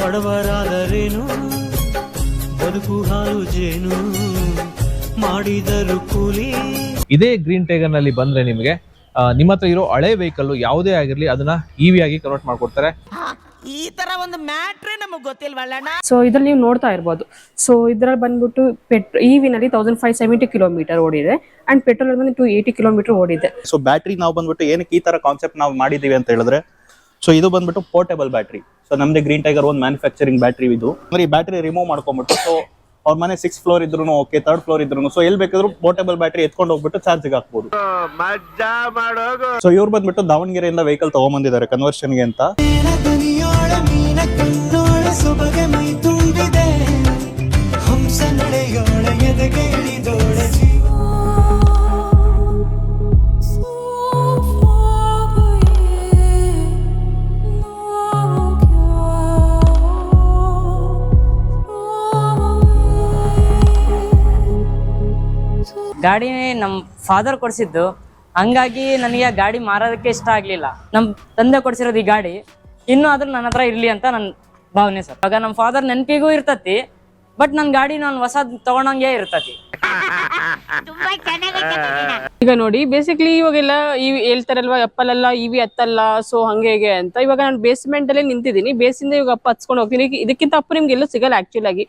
ಬಡವರಾದರೇನು? ಬದುಕು ಹಾಲು ಜೇನು? ಮಾಡಿದರು ಕೂಲಿ? ಇದೇ ಗ್ರೀನ್ ಟೈಗರ್ನಲ್ಲಿ ಬಂದ್ರೆ ನಿಮಗೆ ನಿಮ್ಮ ಹತ್ರ ಇರೋ ಹಳೆ ವೆಹಿಕಲ್ ಯಾವುದೇ ಆಗಿರ್ಲಿ ಅದನ್ನ ಇವಿ ಆಗಿ ಕನ್ವರ್ಟ್ ಮಾಡ್ಕೊಡ್ತಾರೆ. ಈ ತರ ಒಂದು ಮ್ಯಾಟ್ರೇ ನಮಗ್ ಗೊತ್ತಿಲ್ವಲ್ಲಣ್ಣ ಸೊ ಇದ್ರಲ್ಲಿ ನೀವು ನೋಡ್ತಾ ಇರ್ಬೋದು. ಸೊ ಇದ್ರಲ್ಲಿ ಬಂದ್ಬಿಟ್ಟು ಪೆಟ್ ಇ ವಿನಲ್ಲಿ ತೌಸಂಡ್ ಫೈವ್ ಸೆವೆಂಟಿ ಕಿಲೋಮೀಟರ್ ಓಡಿದೆ ಅಂಡ್ ಪೆಟ್ರೋಲ್ ಬಂದು ಟು ಏಯ್ಟಿ ಕಿಲೋಮೀಟರ್ ಓಡಿದೆ. ಸೊ ಬ್ಯಾಟ್ರಿ ನಾವು ಬಂದ್ಬಿಟ್ಟು ಏನಕ್ಕೆ ಈ ತರ ಕಾನ್ಸೆಪ್ಟ್ ನಾವು ಮಾಡಿದೀವಿ ಅಂತ ಹೇಳಿದ್ರೆ ಸೊ ಇದು ಬಂದ್ಬಿಟ್ಟು ಪೋರ್ಟೇಬಲ್ ಬ್ಯಾಟ್ರಿ ಸೊ ನಮ್ದೆ ಗ್ರೀನ್ ಟೈಗರ್ ಒಂದು ಮ್ಯಾನುಫ್ಯಾಕ್ಚರಿಂಗ್ ಬ್ಯಾಟ್ರಿ ಇದು. ಅಂದ್ರೆ ಈ ಬ್ಯಾಟ್ರಿ ರಿಮೂವ್ ಮಾಡ್ಕೊಂಡ್ಬಿಟ್ಟು ಸೊ ಅವ್ರ ಮನೆ ಸಿಕ್ಸ್ ಫ್ಲೋರ್ ಇದ್ರು ಓಕೆ ತರ್ಡ್ ಫ್ಲೋರ್ ಇದ್ರು ಸೊ ಎಲ್ಲಿ ಬೇಕಾದ್ರೂ ಪೋರ್ಟೇಬಲ್ ಬ್ಯಾಟ್ರಿ ಎತ್ಕೊಂಡು ಹೋಗ್ಬಿಟ್ಟು ಚಾರ್ಜಿಗೆ ಹಾಕ್ಬೋದು. ಸೊ ಇವ್ರು ಬಂದ್ಬಿಟ್ಟು ದಾವಣಗೆರೆಯಿಂದ ವೆಹಿಕಲ್ ತಗೊಂಬಂದಿದ್ದಾರೆ ಕನ್ವರ್ಷನ್ಗೆ ಅಂತ. ಸೊಬಗೆ ಮೈ ತುಂಬಿದೆ ಹಂಸ ನಡೆಯೋಳ ಎದೆಗೆ? ಗಾಡಿ ನಮ್ಮ ಫಾದರ್ ಕೊಡಿಸಿದ್ದು. ಹಂಗಾಗಿ ನನಗೆ ಆ ಗಾಡಿ ಮಾರೋದಕ್ಕೆ ಇಷ್ಟ ಆಗಲಿಲ್ಲ. ನಮ್ಮ ತಂದೆ ಕೊಡಿಸಿರೋದು ಈ ಗಾಡಿ. ಇನ್ನೂ ಆದ್ರೂ ನನ್ನ ಹತ್ರ ಇರಲಿ ಅಂತ ನನ್ನ ಭಾವನೆ ಸರ್. ಆಗ ನಮ್ಮ ಫಾದರ್ ನೆನಪಿಗೂ ಇರ್ತತಿ ಬಟ್ ನನ್ನ ಗಾಡಿ ನಾನು ಹೊಸ ತಗೊಂಡಂಗೆ ಇರ್ತತಿ. ಈಗ ನೋಡಿ ಬೇಸಿಕ್ಲಿ ಇವಾಗೆಲ್ಲ ಇವ್ ಹೇಳ್ತಾರಲ್ವಾ ಅಪ್ಪಲ್ ಎಲ್ಲ ಇವಿ ಹತ್ತಲ್ಲ ಸೊ ಹಂಗೆ ಹೇಗೆ ಅಂತ. ಇವಾಗ ನಾನು ಬೇಸ್ಮೆಂಟ್ ಅಲ್ಲೇ ನಿಂತಿದ್ದೀನಿ. ಬೇಸಿಂದ ಇವಾಗ ಅಪ್ಪ ಹಚ್ಕೊಂಡು ಹೋಗ್ತೀನಿ. ಇದಕ್ಕಿಂತ ಅಪ್ಪ ನಿಮ್ಗೆ ಎಲ್ಲೂ ಸಿಗಲ್ಲ ಆಕ್ಚುಲ್ ಆಗಿ.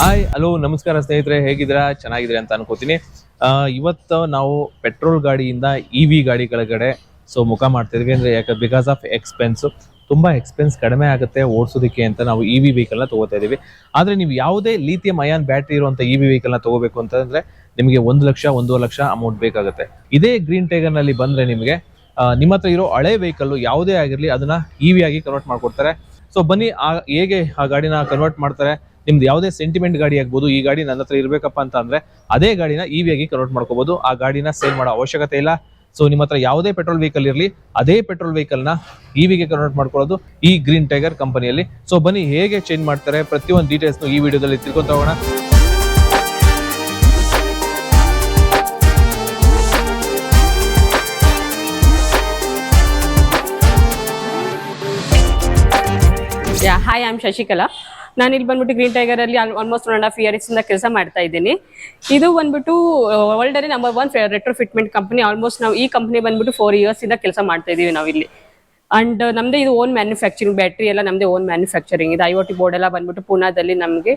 ಹಾಯ್ ಹಲೋ ನಮಸ್ಕಾರ ಸ್ನೇಹಿತರೆ, ಹೇಗಿದ್ದೀರಾ? ಚೆನ್ನಾಗಿದ್ರೆ ಅಂತ ಅನ್ಕೋತೀನಿ. ಇವತ್ತು ನಾವು ಪೆಟ್ರೋಲ್ ಗಾಡಿಯಿಂದ ಇ ವಿ ಗಾಡಿ ಕೆಳಗಡೆ ಸೊ ಮುಖ ಮಾಡ್ತಿದ್ವಿ ಅಂದ್ರೆ ಯಾಕೆ ಬಿಕಾಸ್ ಆಫ್ ಎಕ್ಸ್ಪೆನ್ಸ್ ತುಂಬಾ ಎಕ್ಸ್ಪೆನ್ಸ್ ಕಡಿಮೆ ಆಗುತ್ತೆ ಓಡಿಸೋದಕ್ಕೆ ಅಂತ ನಾವು ಇ ವಿ ನ ತಗೋತಾ ಇದೀವಿ ಆದ್ರೆ ನೀವು ಯಾವುದೇ ಲಿಥಿಯಂ ಅಯಾನ್ ಬ್ಯಾಟ್ರಿ ಇರುವಂತ ಇ ವಿ ನ ತಗೋಬೇಕು ಅಂತಂದ್ರೆ ನಿಮಗೆ ಒಂದು ಲಕ್ಷ, ಒಂದೂವರೆ ಲಕ್ಷ ಅಮೌಂಟ್ ಬೇಕಾಗುತ್ತೆ. ಇದೇ ಗ್ರೀನ್ ಟೈಗರ್ನಲ್ಲಿ ಬಂದ್ರೆ ನಿಮಗೆ ನಿಮ್ಮ ಹತ್ರ ಇರೋ ಹಳೆ ವೆಹಿಕಲ್ ಯಾವುದೇ ಆಗಿರಲಿ, ಅದನ್ನ ಇ ವಿ ಆಗಿ ಕನ್ವರ್ಟ್ ಮಾಡ್ಕೊಡ್ತಾರೆ. ಸೊ ಬನ್ನಿ, ಆ, ಹೇಗೆ ಆ ಗಾಡಿನ ಕನ್ವರ್ಟ್ ಮಾಡ್ತಾರೆ? ನಿಮ್ದು ಯಾವುದೇ ಸೆಂಟಿಮೆಂಟ್ ಗಾಡಿ ಆಗ್ಬೋದು, ಈ ಗಾಡಿ ನನ್ನ ಹತ್ರ ಇರಬೇಕಪ್ಪ ಅಂತ ಅಂದ್ರೆ ಅದೇ ಗಾಡಿನ ಇ ವಿ ಆಗಿ ಕನ್ವರ್ಟ್ ಮಾಡ್ಕೋಬಹುದು ಆ ಗಾಡಿನ ಸೇಲ್ ಮಾಡೋ ಅವಶ್ಯಕತೆ ಇಲ್ಲ. ಸೊ ನಿಮ್ಮ ಹತ್ರ ಯಾವುದೇ ಪೆಟ್ರೋಲ್ ವೆಹಿಕಲ್ ಇರಲಿ, ಅದೇ ಪೆಟ್ರೋಲ್ ವೆಹಿಕಲ್ನ ಇ ವಿಗೆ ಕನ್ವರ್ಟ್ ಮಾಡ್ಕೊಳ್ಳೋದು ಈ ಗ್ರೀನ್ ಟೈಗರ್ ಕಂಪನಿಯಲ್ಲಿ ಸೊ ಬನ್ನಿ, ಹೇಗೆ ಚೇಂಜ್ ಮಾಡ್ತಾರೆ ಪ್ರತಿಯೊಂದು ಡೀಟೇಲ್ಸ್ ಈ ವಿಡಿಯೋದಲ್ಲಿ ತಿಳ್ಕೊಂತ ಹೋಗೋಣ. ಹಾಯ್ ಆಮ್ ಶಶಿಕಲಾ ನಾನು ಇಲ್ಲಿ ಬಂದ್ಬಿಟ್ಟು ಗ್ರೀನ್ ಟೈಗರ್ ಅಲ್ಲಿ almost one and half years ಇಂದ ಕೆಲಸ ಮಾಡ್ತಾ ಇದ್ದೀನಿ. ಇದು ಬಂದ್ಬಿಟ್ಟು ವರ್ಲ್ಡ್ ಅಲ್ಲಿ number one retro fitment company almost ನಾವು ಈ ಕಂಪನಿ ಬಂದ್ಬಿಟ್ಟು ಫೋರ್ ಇಯರ್ಸ್ ಇಂದ ಕೆಲಸ ಮಾಡ್ತಾ ಇದೀವಿ ನಾವು ಇಲ್ಲಿ ಅಂಡ್ ನಮ್ದೇ ಇದು ಓನ್ ಮ್ಯಾನುಫ್ಯಾಕ್ಚರಿಂಗ್ ಬ್ಯಾಟ್ರಿ ಎಲ್ಲ ನಮ್ದೇ ಓನ್ ಮ್ಯಾನುಫ್ಯಾಕ್ಚರಿಂಗ್ ಇದು ಐ ಒ ಟಿ ಬೋರ್ಡ್ ಎಲ್ಲ ಬಂದ್ಬಿಟ್ಟು ಪೂನಾದಲ್ಲಿ ನಮಗೆ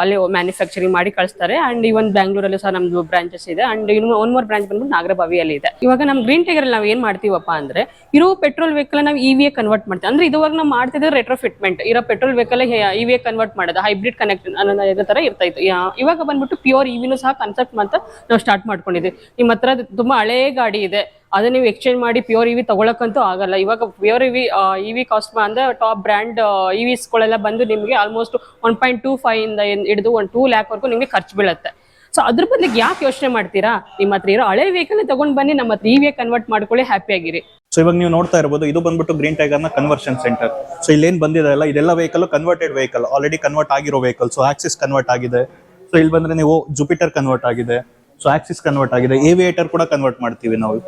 ಅಲ್ಲೇ ಮ್ಯಾನುಫ್ಯಾಕ್ಚರಿಂಗ್ ಮಾಡಿ ಕಳಿಸ್ತಾರೆ. ಅಂಡ್ ಇವನ್ ಬ್ಯಾಂಗ್ಳೂರಲ್ಲೂ ಸಹ ನಮ್ದು ಬ್ರಾಂಚಸ್ ಇದೆ. ಅಂಡ್ ಇನ್ನು ಒನ್ ಮೋರ್ ಬ್ರಾಂಚ್ ಬಂದ್ಬಿಟ್ಟು ನಾಗರಬಾವಿಯಲ್ಲಿ ಇದೆ. ಇವಾಗ ನಮ್ಮ ಗ್ರೀನ್ ಟೈಗರ್ ನಾವು ಏನ್ ಮಾಡ್ತೀವಪ್ಪ ಅಂದ್ರೆ, ಇರೋ ಪೆಟ್ರೋಲ್ ವೆಹಿಕಲ್ ನಾವು ಇ ವಿ ಕನ್ವರ್ಟ್ ಮಾಡ್ತೀವಿ. ಅಂದ್ರೆ ಇದುವಾಗ ನಾವು ಮಾಡ್ತಿದ್ರೆ ರೆಟ್ರೋ ಫಿಟ್ಮೆಂಟ್ ಇರೋ petrol vehicle E V convert ಮಾಡೋದು ಹೈಬ್ರಿಡ್ ಕನೆಕ್ಟ್ ಅನ್ನೋ ತರ ಇರ್ತಾ ಇತ್ತು. ಇವಾಗ ಬಂದ್ಬಿಟ್ಟು ಪ್ಯೂರ್ ಇವಿನೂ ಸಹ ಕನ್ಸೆಪ್ಟ್ ಅಂತ ನಾವು ಸ್ಟಾರ್ಟ್ ಮಾಡ್ಕೊಂಡಿದ್ವಿ. ನಿಮ್ಮ ಹತ್ರ ತುಂಬಾ ಹಳೇ ಗಾಡಿ ಇದೆ. ಅದನ್ನ ನೀವು ಎಕ್ಸ್ಚೇಂಜ್ ಮಾಡಿ ಪ್ಯೂರ್ ಇವಿ ತಗೊಳಕ್ಕಂತೂ ಆಗಲ್ಲ. ಇವಾಗ ಪ್ಯೂರ್ ಇವಿ ಇವಿ ಕಾಸ್ಟ್ ಅಂದ್ರೆ ಟಾಪ್ ಬ್ರ್ಯಾಂಡ್ ಇವಿಸ್ಗಳೆಲ್ಲ ಬಂದು ನಿಮಗೆ almost one point two five ಇಂದ ಹಿಡಿದು ಒನ್ ಟೂ ಲ್ಯಾಕ್ ವರ್ಗೂ ನಿಮಗೆ ಖರ್ಚು ಬೀಳುತ್ತೆ. ಸೊ ಅದ್ರ ಬದಲಿಗೆ ಯಾಕೆ ಯೋಚನೆ ಮಾಡ್ತೀರಾ? ನಿಮ್ಮ ಹತ್ರ ಇರೋ ಹಳೆ ವೆಹಿಕಲ್ ತಗೊಂಡ್ ಬನ್ನಿ, ನಮ್ಮ ಹತ್ರ ಇವಿಗೆ ಕನ್ವರ್ಟ್ ಮಾಡ್ಕೊಳ್ಳಿ ಹ್ಯಾಪಿ ಆಗಿರಿ. ಸೊ ಇವಾಗ ನೀವು ನೋಡ್ತಾ ಇರಬಹುದು ಇದು ಬಂದ್ಬಿಟ್ಟು ಗ್ರೀನ್ ಟೈಗರ್ನ ಕನ್ವರ್ಷನ್ ಸೆಂಟರ್ ಸೊ ಇಲ್ಲೇನ್ ಬಂದಿದೆ ಅಲ್ಲ, ಇದೆಲ್ಲ vehicle converted vehicle already convert ಆಗಿರೋ ವೆಹಿಕಲ್ ಸೊ ಆಕ್ಸಿಸ್ ಕನ್ವರ್ಟ್ ಆಗಿದೆ. ಸೊ ಇಲ್ಲಿ ಬಂದ್ರೆ ನೀವು ಜುಪಿಟರ್ ಕನ್ವರ್ಟ್ ಆಗಿದೆ. ಸೊ ಆಕ್ಸಿಸ್ ಕನ್ವರ್ಟ್ ಆಗಿದೆ. ಏವಿಯೇಟರ್ ಕೂಡ ಕನ್ವರ್ಟ್ ಮಾಡ್ತೀವಿ ನಾವು.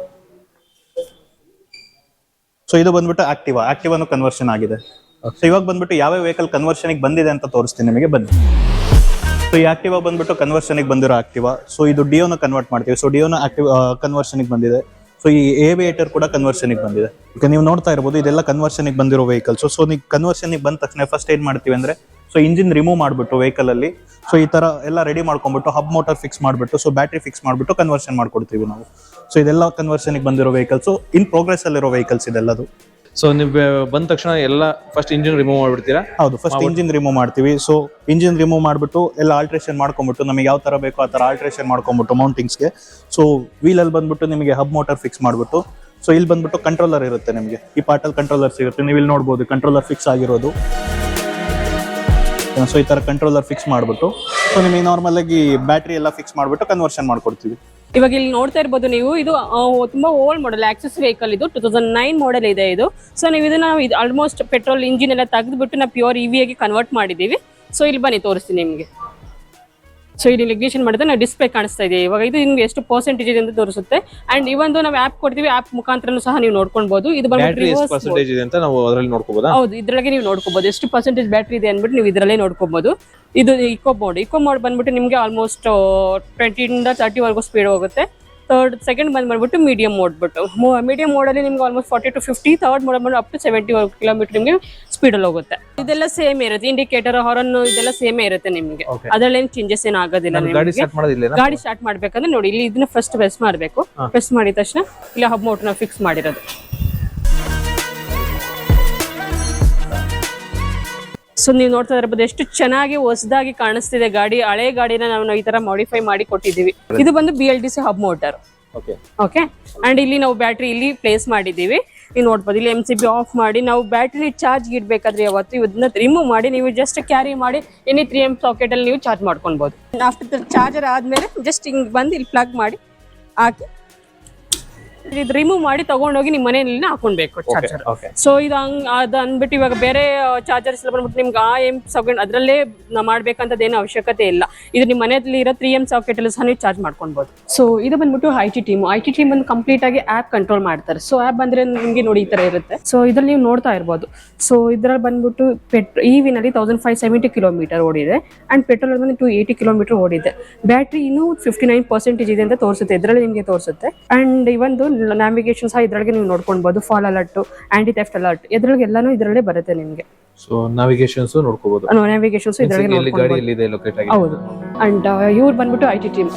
ಸೊ ಇದು ಬಂದ್ಬಿಟ್ಟು ಆಕ್ಟಿವಾ ಆಕ್ಟಿವಾನು ಕನ್ವರ್ಷನ್ ಆಗಿದೆ. ಸೊ ಇವಾಗ ಬಂದ್ಬಿಟ್ಟು ಯಾವ ವೆಹಿಕಲ್ ಕನ್ವರ್ಷನ್ ಬಂದಿದೆ ಅಂತ ತೋರಿಸ್ತೀನಿ ನಿಮಗೆ. ಬನ್ನಿ. ಸೊ ಈ ಆಕ್ಟಿವಾ ಬಂದ್ಬಿಟ್ಟು ಕನ್ವರ್ಷನ್ ಬಂದಿರೋ ಆಕ್ಟಿವಾ ಸೊ ಇದು ಡಿಯೋನ ಕನ್ವರ್ಟ್ ಮಾಡ್ತೀವಿ. ಸೊ ಡಿಯೋನ ಆಕ್ಟಿವ್ ಕನ್ವರ್ಷನ್ ಬಂದಿದೆ. ಸೊ ಈ ಏವಿಯೇಟರ್ ಕೂಡ ಕನ್ವರ್ಷನ್ ಬಂದಿದೆ. ನೀವು ನೋಡ್ತಾ ಇರ್ಬೋದು, ಇದೆಲ್ಲ ಕನ್ವರ್ಷನ್ ಬಂದಿರೋ ವೆಹಿಕಲ್ಸ್ ಸೊ ನೀವು ಕನ್ವರ್ಷನ್ ಬಂದ ತಕ್ಷಣ ಫಸ್ಟ್ ಏನ್ ಮಾಡ್ತೀವಿ ಅಂದ್ರೆ ಸೊ ಇಂಜಿನ್ ರಿಮೂವ್ ಮಾಡಿಬಿಟ್ಟು ವೆಹಿಕಲ್ ಅಲ್ಲಿ. ಸೊ ಈ ತರ ಎಲ್ಲ ರೆಡಿ ಮಾಡ್ಕೊಂಡ್ಬಿಟ್ಟು ಹಬ್ ಮೋಟರ್ ಫಿಕ್ಸ್ ಮಾಡ್ಬಿಟ್ಟು ಸೊ ಬ್ಯಾಟ್ರಿ ಫಿಕ್ಸ್ ಮಾಡ್ಬಿಟ್ಟು ಕನ್ವರ್ಷನ್ ಮಾಡ್ಕೊಡ್ತೀವಿ ನಾವು. ಸೊ ಇದೆಲ್ಲ ಕನ್ವರ್ಷನ್ ಬಂದಿರೋ ವೆಹಿಕಲ್ಸ್ ಇನ್ ಪ್ರೋಗ್ರೆಸ್ ಅಲ್ಲಿರೋ ವೆಹಿಕಲ್ಸ್ ಇದೆಲ್ಲದು. ಸೊ ನೀವು ಬಂದ ತಕ್ಷಣ ಎಲ್ಲ ಫಸ್ಟ್ ಇಂಜಿನ್ ರಿಮೂವ್ ಮಾಡ್ಬಿಡ್ತೀರಾ? ಹೌದು ಫಸ್ಟ್ ಇಂಜಿನ್ ರಿಮೂವ್ ಮಾಡ್ತೀವಿ. ಸೊ ಇಂಜಿನ್ ರಿಮೂವ್ ಮಾಡಿಬಿಟ್ಟು ಎಲ್ಲ ಆಲ್ಟ್ರೇಷನ್ ಮಾಡ್ಕೊಂಡ್ಬಿಟ್ಟು ನಮಗೆ ಯಾವ ತರ ಬೇಕೋ ಆ ತರ ಆಲ್ಟ್ರೇಷನ್ ಮಾಡ್ಕೊಂಡ್ಬಿಟ್ಟು ಮೌಂಟಿಂಗ್ಸ್ಗೆ ಸೊ ವೀಲ್ ಅಲ್ಲಿ ಬಂದ್ಬಿಟ್ಟು ನಿಮಗೆ ಹಬ್ ಮೋಟರ್ ಫಿಕ್ಸ್ ಮಾಡ್ಬಿಟ್ಟು ಸೊ ಇಲ್ಲಿ ಬಂದ್ಬಿಟ್ಟು ಕಂಟ್ರೋಲರ್ ಇರುತ್ತೆ ನಿಮಗೆ. ಈ ಪಾರ್ಟಲ್ಲಿ ಕಂಟ್ರೋಲರ್ ಸಿಗುತ್ತೆ. ನೀವು ಇಲ್ಲಿ ನೋಡ್ಬೋದು ಕಂಟ್ರೋಲರ್ ಫಿಕ್ಸ್ ಆಗಿರೋದು. ಸೊ ಈ ತರ ಕಂಟ್ರೋಲರ್ ಫಿಕ್ಸ್ ಮಾಡ್ಬಿಟ್ಟು ಸೊ ನಿಮಗೆ ನಾರ್ಮಲ್ ಆಗಿ ಬ್ಯಾಟ್ರಿ ಎಲ್ಲ ಫಿಕ್ಸ್ ಮಾಡ್ಬಿಟ್ಟು ಕನ್ವರ್ಷನ್ ಮಾಡ್ಕೊಡ್ತೀವಿ. ಇವಾಗ ಇಲ್ಲಿ ನೋಡ್ತಾ ಇರ್ಬೋದು ನೀವು, ಇದು ತುಂಬಾ ಓಲ್ಡ್ ಮಾಡೆಲ್ ಆಕ್ಸಸ್ ವೆಹಿಕಲ್ ಇದು ಟೂ ತೌಸಂಡ್ ನೈನ್ ಮಾಡೆಲ್ ಇದೆ ಇದು. ಸೊ ನೀವು ಇದನ್ನ ಇದು ಆಲ್ಮೋಸ್ಟ್ ಪೆಟ್ರೋಲ್ ಇಂಜಿನ್ ಎಲ್ಲ ತೆಗೆದ್ಬಿಟ್ಟು ನಾವು ಪ್ಯೂರ್ ಇವಿ ಆಗಿ ಕನ್ವರ್ಟ್ ಮಾಡಿದೀವಿ ಸೊ ಇಲ್ಲಿ ಬನ್ನಿ, ತೋರಿಸ್ತೀನಿ ನಿಮಗೆ. ಸೊ ಇಲ್ಲಿ ಇಗ್ನಿಷನ್ ಮಾಡಿದ್ರೆ ನಾವು ಡಿಸ್ಪ್ಲೇ ಕಾಣಿಸ್ತಾ ಇದೆ. ಇವಾಗ ಇದು ನಿಮ್ಗೆ ಎಷ್ಟು ಪರ್ಸೆಂಟೇಜ್ ಇದೆ ಅಂತ ತೋರಿಸುತ್ತೆ. ಅಂಡ್ ಇವೊಂದು ನಾವು ಆಪ್ ಕೊಡ್ತೀವಿ ಆಪ್ ಮುಖಾಂತರನು ಸಹ ನೀವು ನೋಡ್ಕೊಬಹುದು ಇದು ಪರ್ಸೆಂಟೇಜ್ ಇದೆ ಅಂತ ನಾವು ಅದರಲ್ಲಿ ನೋಡ್ಕೋಬೋದಾ? ಹೌದು ಇದ್ರೊಳಗೆ ನೀವು ನೋಡ್ಕೋಬಹುದು ಎಷ್ಟು ಪರ್ಸೆಂಟೇಜ್ ಬ್ಯಾಟ್ರಿ ಇದೆ ಅಂದ್ಬಿಟ್ಟು ನೀವು ಇದರಲ್ಲೇ ನೋಡ್ಕೋಬಹುದು ಇದು ಇಕೋ ಮೋಡ್ ಇಕೋ ಮೋಡ್ ಬಂದ್ಬಿಟ್ಟು ನಿಮಗೆ ಆಲ್ಮೋಸ್ಟ್ ಟ್ವೆಂಟಿಯಿಂದ ತರ್ಟಿ ವರೆಗೂ ಸ್ಪೀಡ್ ಹೋಗುತ್ತೆ. ಥರ್ಡ್ ಸೆಕೆಂಡ್ ಬಂದ್ ಮಾಡ್ಬಿಟ್ಟು ಮೀಡಿಯಂ ಮೋಡ್ ಬಿಟ್ಟು ಮೀಡಿಯಂ ಮೋಡಲ್ಲಿ ನಿಮ್ಗೆ almost forty to fifty third mode ಬಂದು ಅಪ್ ಟು ಸೆವೆಂಟಿ ಕಿಲೋಮೀಟರ್ ನಿಮಗೆ ಸ್ಪೀಡಲ್ಲಿ ಹೋಗುತ್ತೆ. ಇದೆಲ್ಲ ಸೇಮ್ ಇರುತ್ತೆ. ಇಂಡಿಕೇಟರ್ ಹಾರನ್ ಇದೆಲ್ಲ ಸೇಮೇ ಇರುತ್ತೆ ನಿಮಗೆ. ಅದರಲ್ಲಿ ಏನು ಚೇಂಜಸ್ ಏನು ಆಗೋದಿಲ್ಲ ಗಾಡಿ ನಿಮಗೆ. ಸ್ಟಾರ್ಟ್ ಮಾಡೋದಿಲ್ಲ ಗಾಡಿ ಸ್ಟಾರ್ಟ್ ಮಾಡ್ಬೇಕಂದ್ರೆ ನೋಡಿ ಇಲ್ಲಿ ಇದನ್ನ ಫಸ್ಟ್ ಪ್ರೆಸ್ ಮಾಡಬೇಕು. ಪ್ರೆಸ್ ಮಾಡಿದ ತಕ್ಷಣ ಇಲ್ಲಿ ಹಬ್ ಮೋಟ್ನ ಫಿಕ್ಸ್ ಮಾಡಿರೋದು. ಸೊ ನೀವು ನೋಡ್ತಾ ಇರಬಹುದು ಎಷ್ಟು ಚೆನ್ನಾಗಿ ಹೊಸದಾಗಿ ಕಾಣಿಸ್ತಿದೆ ಗಾಡಿ ಹಳೆ ಗಾಡಿನ ನಾವು ಈ ತರ ಮಾಡಿಫೈ ಮಾಡಿ ಕೊಟ್ಟಿದ್ದೀವಿ. ಇದು ಬಂದು B L D C hub motor okay okay and ಇಲ್ಲಿ ನಾವು ಬ್ಯಾಟ್ರಿ ಇಲ್ಲಿ ಪ್ಲೇಸ್ ಮಾಡಿದ್ದೀವಿ. ನೀವು ನೋಡ್ಬೋದು ಇಲ್ಲಿ ಎಂ ಸಿ ಬಿ ಆಫ್ ಮಾಡಿ ನಾವು ಬ್ಯಾಟ್ರಿ ಚಾರ್ಜ್ ಇಡ್ಬೇಕಾದ್ರೆ ಯಾವತ್ತು ಇದನ್ನ ರಿಮೂವ್ ಮಾಡಿ ನೀವು ಜಸ್ಟ್ ಕ್ಯಾರಿ ಮಾಡಿ ಎನಿ ತ್ರೀ ಎಂ ಸಾಕೆಟ್ ಅಲ್ಲಿ ನೀವು ಚಾರ್ಜ್ ಮಾಡ್ಕೊಬಹುದು ಆಫ್ಟರ್ ಚಾರ್ಜರ್ ಆದ್ಮೇಲೆ ಜಸ್ಟ್ ಹಿಂಗ್ ಬಂದು ಇಲ್ಲಿ ಪ್ಲಗ್ ಮಾಡಿ ಹಾಕಿ ಇದು ರಿಮೂವ್ ಮಾಡಿ ತಗೊಂಡೋಗಿ ನಿಮ್ಮ ಮನೆಯಲ್ಲಿ ಹಾಕೊಳ್ಬೇಕು ಚಾರ್ಜರ್ ಸೊ ಇದು ಹಂಗ್ ಅದು ಅಂದ್ಬಿಟ್ಟು ಇವಾಗ ಬೇರೆ ಚಾರ್ಜರ್ಸ್ ಎಲ್ಲ ಬಂದ್ಬಿಟ್ಟು ನಿಮ್ಗೆ ಆ ಎಂ ಸಾಕೆಟ್ ಅದರಲ್ಲೇ ಮಾಡ್ಬೇಕಂತದ್ದು ಏನು ಅವಶ್ಯಕತೆ ಇಲ್ಲ. ಇದು ನಿಮ್ಮ ಮನೆಯಲ್ಲಿ ಇರೋ ತ್ರೀ ಎಂ ಸಾಕೆಟ್ ಅಲ್ಲಿ ಸಹ ನೀವು ಚಾರ್ಜ್ ಮಾಡ್ಕೊಳ್ಬಹುದು ಸೊ ಇದು ಬಂದ್ಬಿಟ್ಟು I T team I T team ಬಂದು ಕಂಪ್ಲೀಟ್ ಆಗಿ ಆಪ್ ಕಂಟ್ರೋಲ್ ಮಾಡ್ತಾರೆ. ಸೊ ಆಪ್ ಬಂದ್ರೆ ನಿಮಗೆ ನೋಡಿ ಈ ತರ ಇರುತ್ತೆ. ಸೊ ಇದ್ರಲ್ಲಿ ನೀವು ನೋಡ್ತಾ ಇರ್ಬೋದು. ಸೊ ಇದ್ರಲ್ಲಿ ಬಂದ್ಬಿಟ್ಟು ಪೆಟ್ರೋ ಇ ವಿನಲ್ಲಿ ತೌಸಂಡ್ ಫೈವ್ ಸೆವೆಂಟಿ ಕಿಲೋಮೀಟರ್ ಓಡಿದೆ ಅಂಡ್ ಪೆಟ್ರೋಲ್ ಬಂದು ಟು ಏಯ್ಟಿ ಕಿಲೋಮೀಟರ್ ಓಡಿದೆ. ಬ್ಯಾಟ್ರಿ ಇನ್ನೂ ಫಿಫ್ಟಿ ನೈನ್ ಪರ್ಸೆಂಟೇಜ್ ಇದೆ ಅಂತ ತೋರಿಸುತ್ತೆ. ಇದರಲ್ಲಿ ನಿಮಗೆ ತೋರಿಸುತ್ತೆ. ಅಂಡ್ ಇವೊಂದು ನ್ಯಾವಿಗೇಷನ್ ಸಹ ಇದ್ರೊಳಗೆ ನೀವು ನೋಡ್ಕೊಳ್ಬೋದು fall alert anti theft alert ಇದ್ರೊಳಗೆ ಎಲ್ಲಾನು ಇದ್ರಲ್ಲೇ ಬರುತ್ತೆ ನಿಮಗೆ. ಸೊ ನಾವಿಗೇಷನ್ಸ್ ನೋಡ್ಕೋಬಹುದು ನ್ಯಾವಿಗೇಷನ್ಸ್ ಇದ್ರಲ್ಲಿ ಗಾಡಿ ಎಲ್ಲಿದೆ ಲೊಕೇಟ್ ಆಗಿದೆ? ಹೌದು. ಅಂಡ್ ಇವ್ರು ಬಂದ್ಬಿಟ್ಟು ಐ ಟಿ ಟೀಮ್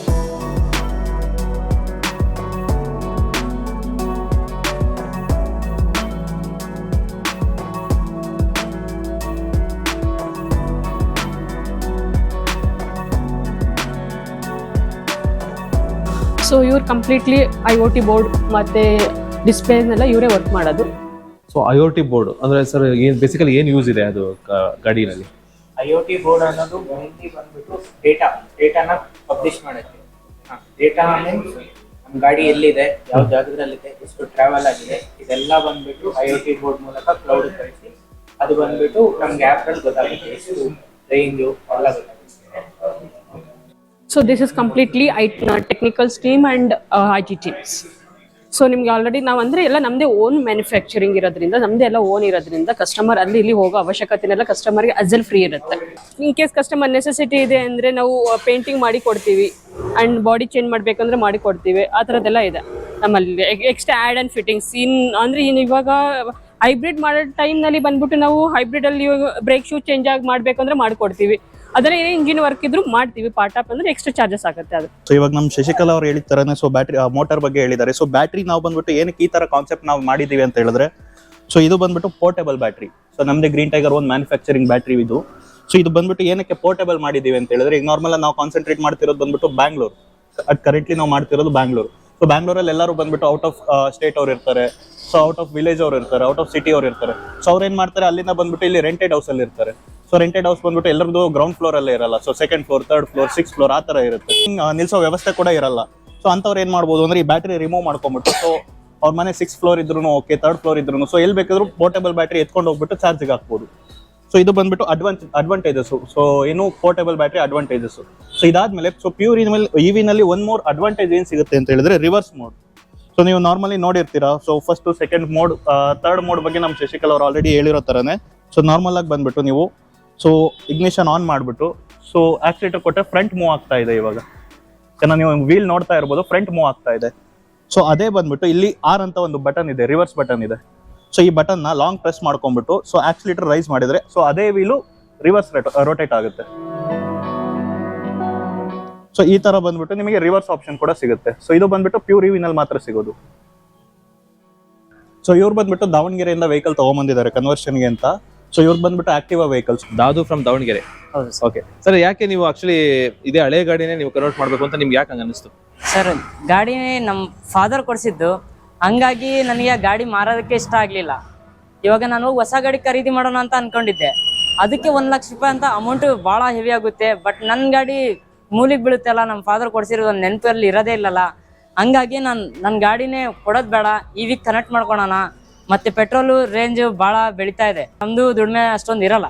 ಇವ್ರು completely I O T board ಮತ್ತೆ ಡಿಸ್ಪ್ಲೇನೆಲ್ಲ ಇವರೇ ವರ್ಕ್ ಮಾಡೋದು. So I O T board ಅಂದ್ರೆ ಸರ್ ಏನ್ ಬೇಸಿಕಲಿ ಏನ್ ಯೂಸ್ ಇದೆ ಅದು ಕ- ಗಾಡಿನಲ್ಲಿ? ಐ ಒ ಟಿ ಬೋರ್ಡ್ ಅನ್ನೋದು ಮೇನ್ಲಿ ಬಂದ್ಬಿಟ್ಟು ಡೇಟಾ ಡೇಟಾನ ಪಬ್ಲಿಷ್ ಮಾಡುತ್ತೆ ಡೇಟಾ ಮೀನ್ಸ್ ನಮ್ಮ ಗಾಡಿ ಎಲ್ಲಿದೆ ಯಾವ ಜಾಗದಲ್ಲಿದೆ ಎಷ್ಟು ಟ್ರಾವೆಲ್ ಆಗಿದೆ ಇದೆಲ್ಲ ಬಂದ್ಬಿಟ್ಟು ಐ ಒ ಟಿ ಬೋರ್ಡ್ ಮೂಲಕ ಕ್ಲೌಡ್ ಕಳಿಸಿ. ಅದು ಬಂದ್ಬಿಟ್ಟು ನಮ್ಗೆ ಆ್ಯಪ್ನಲ್ಲಿ ಗೊತ್ತಾಗುತ್ತೆ ಎಷ್ಟು ರೇಂಜು ಎಲ್ಲ ಗೊತ್ತಾಗುತ್ತೆ. So this is completely I technical steam and I T teams so ನಿಮ್ಗೆ ಆಲ್ರೆಡಿ ನಾವು ಅಂದರೆ ಎಲ್ಲ ನಮ್ಮದೇ ಓನ್ ಮ್ಯಾನುಫ್ಯಾಕ್ಚರಿಂಗ್ ಇರೋದ್ರಿಂದ ನಮ್ಮದೇ ಎಲ್ಲ ಓನ್ ಇರೋದ್ರಿಂದ ಕಸ್ಟಮರ್ ಅಲ್ಲಿ ಇಲ್ಲಿ ಹೋಗೋ ಅವಶ್ಯಕತೆನೆಲ್ಲ ಕಸ್ಟಮರ್ಗೆ ಅಜಲ್ ಫ್ರೀ ಇರುತ್ತೆ. ಇನ್ ಕೇಸ್ ಕಸ್ಟಮರ್ ನೆಸೆಸಿಟಿ ಇದೆ ಅಂದರೆ ನಾವು ಪೇಂಟಿಂಗ್ ಮಾಡಿ ಕೊಡ್ತೀವಿ ಆ್ಯಂಡ್ ಬಾಡಿ ಚೇಂಜ್ ಮಾಡಬೇಕಂದ್ರೆ ಮಾಡಿ ಕೊಡ್ತೀವಿ, ಆ ಥರದ್ದೆಲ್ಲ ಇದೆ ನಮ್ಮಲ್ಲಿ. Extra add and fittings in, ಅಂದರೆ ಇನ್ನು ಇವಾಗ ಹೈಬ್ರಿಡ್ ಮಾಡೋ ಟೈಮ್ನಲ್ಲಿ ಬಂದ್ಬಿಟ್ಟು ನಾವು ಹೈಬ್ರಿಡಲ್ಲಿ ಬ್ರೇಕ್ ಶೂ ಚೇಂಜ್ ಆಗಿ ಮಾಡಬೇಕಂದ್ರೆ ಮಾಡ್ಕೊಡ್ತೀವಿ. ಅದರ ಏನೇ ಇಂಜಿನ್ ವರ್ಕ್ ಇದ್ರು ಮಾಡ್ತೀವಿ ಪಾರ್ಟ್ ಆಪ್ ಅಂದ್ರೆ ಎಕ್ಸ್ಟ್ರಾ ಚಾರ್ಜಸ್ ಆಗುತ್ತೆ ಅದು. ಸೊ ಇವಾಗ ನಮ್ಮ ಶಶಿಕಲಾ ಅವ್ರು ಹೇಳಿದ ತರನೇ ಸೊ ಬ್ಯಾಟ್ರಿ ಮೋಟಾರ್ ಬಗ್ಗೆ ಹೇಳಿದ್ದಾರೆ. ಸೊ ಬ್ಯಾಟ್ರಿ ನಾವು ಬಂದ್ಬಿಟ್ಟು ಏನಕ್ಕೆ ಈ ತರ ಕಾನ್ಸೆಪ್ಟ್ ನಾವು ಮಾಡಿದೀವಿ ಅಂತ ಹೇಳಿದ್ರೆ ಸೊ ಇದು ಬಂದ್ಬಿಟ್ಟು ಪೋರ್ಟೇಬಲ್ ಬ್ಯಾಟ್ರಿ ಸೊ ನಮ್ದು ಗ್ರೀನ್ ಟೈಗರ್ ಒಂದು ಮ್ಯಾನುಫ್ಯಾಕ್ಚರಿಂಗ್ ಬ್ಯಾಟ್ರಿ ಇದು. ಸೊ ಇದು ಬಂದ್ಬಿಟ್ಟು ಏನಕ್ಕೆ ಪೋರ್ಟೇಬಲ್ ಮಾಡಿದೀವಿ ಅಂತ ಹೇಳಿದ್ರೆ, ಈಗ ನಾರ್ಮಲ್ ನಾವು ಕಾನ್ಸಂಟ್ರೇಟ್ ಮಾಡ್ತಿರೋದು ಬಂದ್ಬಿಟ್ಟು ಬ್ಯಾಂಗ್ಳೂರ್ ಅಟ್ ಕರೆಂಟ್ಲಿ ನಾವು ಮಾಡ್ತಿರೋದು ಬ್ಯಾಂಗ್ಳೂರ್ ಸೊ ಬ್ಯಾಂಗ್ಳೂರಲ್ಲಿ ಎಲ್ಲರೂ ಬಂದ್ಬಿಟ್ಟು ಔಟ್ ಆಫ್ ಸ್ಟೇಟ್ ಅವ್ರು ಇರ್ತಾರೆ. ಸೊ ಔಟ್ ಆಫ್ ವಿಲೇಜ್ ಅವ್ರು ಇರ್ತಾರೆ ಔಟ್ ಆಫ್ ಸಿಟಿ ಅವ್ರು ಇರ್ತಾರೆ. ಸೊ ಅವ್ರು ಏನ್ ಮಾಡ್ತಾರೆ? ಅಲ್ಲಿಂದ ಬಂದ್ಬಿಟ್ಟು ಇಲ್ಲಿ ರೆಂಟೆಡ್ ಹೌಸ್ ಅಲ್ಲಿ ಇರ್ತಾರೆ ಸೊ ರೆಂಟೆಡ್ ಹೌಸ್ ಬಂದ್ಬಿಟ್ಟು ಎಲ್ಲರದು ಗ್ರೌಂಡ್ ಫ್ಲೋರ್ ಅಲ್ಲೇ ಇರಲ್ಲ. So second floor third floor six floor ಆ ತರ ಇರುತ್ತೆ. ನಿಲ್ಸೋ ವ್ಯವಸ್ಥೆ ಕೂಡ ಇರಲ್ಲ. ಸೊ ಅಂಥವ್ರು ಏನ್ ಮಾಡ್ಬೋದು ಅಂದ್ರೆ ಈ ಬ್ಯಾಟ್ರಿ ರಿಮೂವ್ ಮಾಡ್ಕೊಂಡ್ಬಿಟ್ಟು ಸೊ ಅವ್ರ ಮನೆ ಸಿಕ್ಸ್ ಫ್ಲೋರ್ ಇದ್ರು ಓಕೆ ಥರ್ಡ್ ಫ್ಲೋರ್ ಇದ್ರು ಸೊ ಎಲ್ಲಿ ಬೇಕಾದ್ರೂ ಪೋರ್ಟೇಬಲ್ ಬ್ಯಾಟ್ರಿ ಎತ್ಕೊಂಡು ಹೋಗ್ಬಿಟ್ಟು ಚಾರ್ಜಿಗೆ ಹಾಕ್ಬೋದು. ಸೊ ಇದು ಬಂದ್ಬಿಟ್ಟು ಅಡ್ವಾಂಟ್ ಅಡ್ವಾಂಟೇಜಸ್ ಸೊ ಏನು ಪೋರ್ಟೇಬಲ್ ಬ್ಯಾಟ್ರಿ ಅಡ್ವಾಂಟೇಜಸ್ ಸೊ ಇದಾದ್ಮೇಲೆ ಸೊ ಪ್ಯೂರ್ ಮೇಲೆ ಇ ವಿನಲ್ಲಿ ಒನ್ ಮೋರ್ ಅಡ್ವಾಂಟೇಜ್ ಏನ್ ಸಿಗುತ್ತೆ ಅಂತ ಹೇಳಿದ್ರೆ ರಿವರ್ಸ್ ಮೋಡ್ ಸೊ ನೀವು ನಾರ್ಮಲಿ ನೋಡಿರ್ತೀರಾ. So first second mode third mode ಬಗ್ಗೆ ನಮ್ಮ ಶಶಿಕಲ್ ಅವ್ರು ಆಲ್ರೆಡಿ ಹೇಳಿರೋ ತರನೇ. ಸೊ ನಾರ್ಮಲ್ ಆಗಿ ಬಂದ್ಬಿಟ್ಟು ನೀವು ಸೊ ಇಗ್ನಿಷನ್ ಆನ್ ಮಾಡಿಬಿಟ್ಟು ಸೊ ಆಕ್ಸಿಲೇಟರ್ ಕೊಟ್ಟರೆ ಫ್ರಂಟ್ ಮೂವ್ ಆಗ್ತಾ ಇದೆ ಇವಾಗ. ಯಾಕಂದ್ರೆ ನೀವು ವೀಲ್ ನೋಡ್ತಾ ಇರ್ಬೋದು ಫ್ರಂಟ್ ಮೂವ್ ಆಗ್ತಾ ಇದೆ. ಸೊ ಅದೇ ಬಂದ್ಬಿಟ್ಟು ಇಲ್ಲಿ ಆರ್ ಅಂತ ಒಂದು ಬಟನ್ ಇದೆ ರಿವರ್ಸ್ ಬಟನ್ ಇದೆ. ಸೊ ಈ ಬಟನ್ನ ಲಾಂಗ್ ಪ್ರೆಸ್ ಮಾಡ್ಕೊಂಡ್ಬಿಟ್ಟು ಸೊ ಆಕ್ಸಿಲೇಟರ್ ರೈಸ್ ಮಾಡಿದರೆ ಸೊ ಅದೇ ವೀಲು ರಿವರ್ಸ್ ರೊಟೇಟ್ ಆಗುತ್ತೆ. ಸೊ ಈ ತರ ಬಂದ್ಬಿಟ್ಟು ನಿಮಗೆ ರಿವರ್ಸ್ ಆಪ್ಷನ್ ಕೂಡ ಸಿಗುತ್ತೆ. ಸೊ ಇದು ಬಂದ್ಬಿಟ್ಟು ಪ್ಯೂರ್ ಇವಿನಲ್ಲಿ ಮಾತ್ರ ಸಿಗೋದು. ಸೊ ಇವ್ರು ಬಂದ್ಬಿಟ್ಟು ದಾವಣಗೆರೆಯಿಂದ ವೆಹಿಕಲ್ ತಗೊಂಬಂದಿದ್ದಾರೆ ಕನ್ವರ್ಷನ್ಗೆ ಅಂತ. ಸೊ ಇವ್ರು ಬಂದ್ಬಿಟ್ಟು Activa vehicles Dadu from Davangere. ಹೌದು ಓಕೆ ಸರ್ ಯಾಕೆ ನೀವು ಆಕ್ಚುಲಿ ಇದೇ ಹಳೆ ಗಾಡಿನೇ ನೀವು ಕನ್ವರ್ಟ್ ಮಾಡ್ಬೇಕು ಅಂತ ನಿಮ್ಗೆ ಯಾಕೆ ಹಂಗ ಅನಿಸ್ತು ಸರ್ ಗಾಡಿ ನಮ್ಮ ಫಾದರ್ ಕೊಡಿಸಿದ್ದು. ಹಂಗಾಗಿ ನನಗೆ ಆ ಗಾಡಿ ಮಾರೋದಕ್ಕೆ ಇಷ್ಟ ಆಗಲಿಲ್ಲ. ಇವಾಗ ನಾನು ಹೊಸ ಗಾಡಿ ಖರೀದಿ ಮಾಡೋಣ ಅಂತ ಅನ್ಕೊಂಡಿದ್ದೆ. ಅದಕ್ಕೆ ಒಂದು ಲಕ್ಷ ರೂಪಾಯಿ ಅಂತ ಅಮೌಂಟ್ ಭಾಳ ಹೆವಿ ಆಗುತ್ತೆ. ಬಟ್ ನನ್ನ ಗಾಡಿ ಮೂಲಿಗೆ ಬೀಳುತ್ತಲ್ಲ ನಮ್ಮ ಫಾದರ್ ಕೊಡಿಸಿರೋದು ಒಂದು ನೆನಪಲ್ಲಿ ಇರೋದೇ ಇಲ್ಲಲ್ಲ. ಹಂಗಾಗಿ ನಾನು ನನ್ನ ಗಾಡಿನೇ ಕೊಡೋದು ಬೇಡ. ಇವಿಗೆ ಕನೆಕ್ಟ್ ಮಾಡ್ಕೊಳೋಣ. ಮತ್ತೆ ಪೆಟ್ರೋಲು ರೇಂಜ್ ಬಹಳ ಬೆಳೀತಾ ಇದೆ. ನಮ್ದು ದುಡಿಮೆ ಅಷ್ಟೊಂದು ಇರಲ್ಲ.